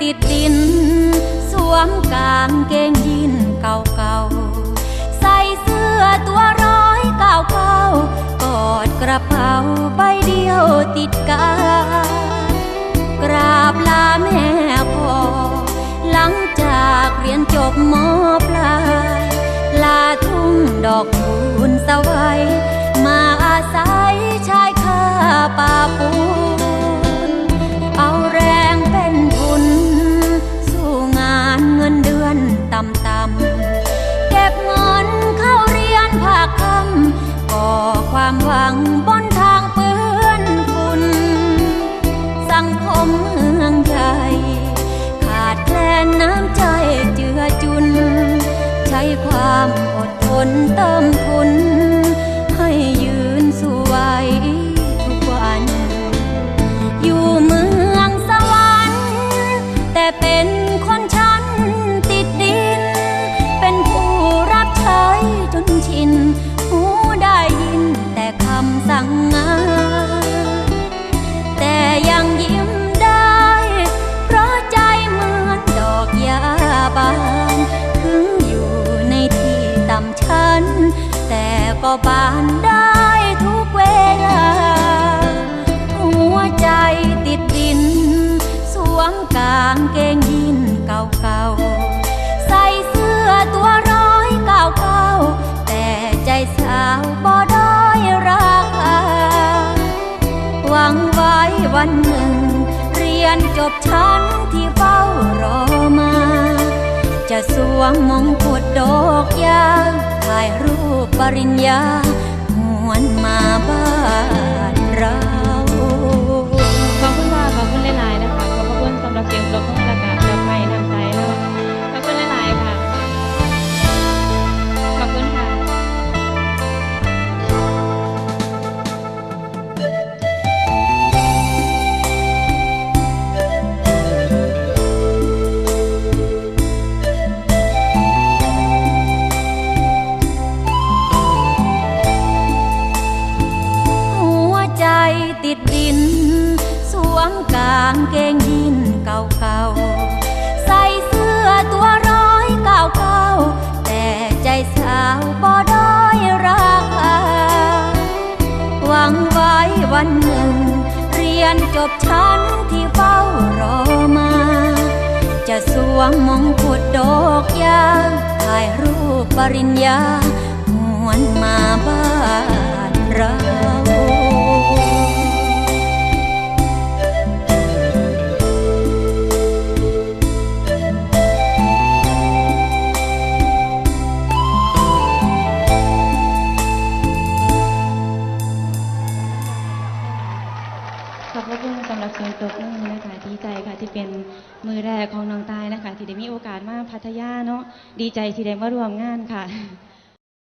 ติดดิน สวมกางเกงยีนเก่าๆ ใส่เสื้อตัวร้อยเก่าๆกอดกระเป๋าใบเดียวติดกากราบลาแม่พ่อหลังจากเรียนจบมอปลายลาทุ่งดอกคูณสวัยมาอาศัยชายคาป่าปู ความหวังบนทางเปื้อนฝุ่นสังคมเมืองใหญ่ขาดแคลนน้ำใจเจือจุน ใช้ความอดทนเติมทุนให้ สั่งงานแต่ยังยิ้มได้ เพราะใจเหมือนดอกยาบานถึงอยู่ในที่ต่ำชันแต่ก็บานได้ หวังไว้วันหนึ่ง เรียนจบชั้นที่เฝ้ารอมา จะสวมมงกุฎดอกยาถ่ายรูปปริญญาหวนมาบ้าน ดดิน สวมกางเกงยีนเก่าๆ ใส่เสื้อตัวร้อยเก่าๆ แต่ใจสาวบ่ด้อยราคา หวังไว้วันหนึ่ง เรียนจบชั้นที่เฝ้ารอมา จะสวมมงกุฎดอกยาถ่ายรูปปริญญาหวนมาบ้า เป็นมือแรกของน้องตายนะคะที่ได้มีโอกาสมาพัทยาเนาะดีใจที่ได้มาร่วมงานค่ะ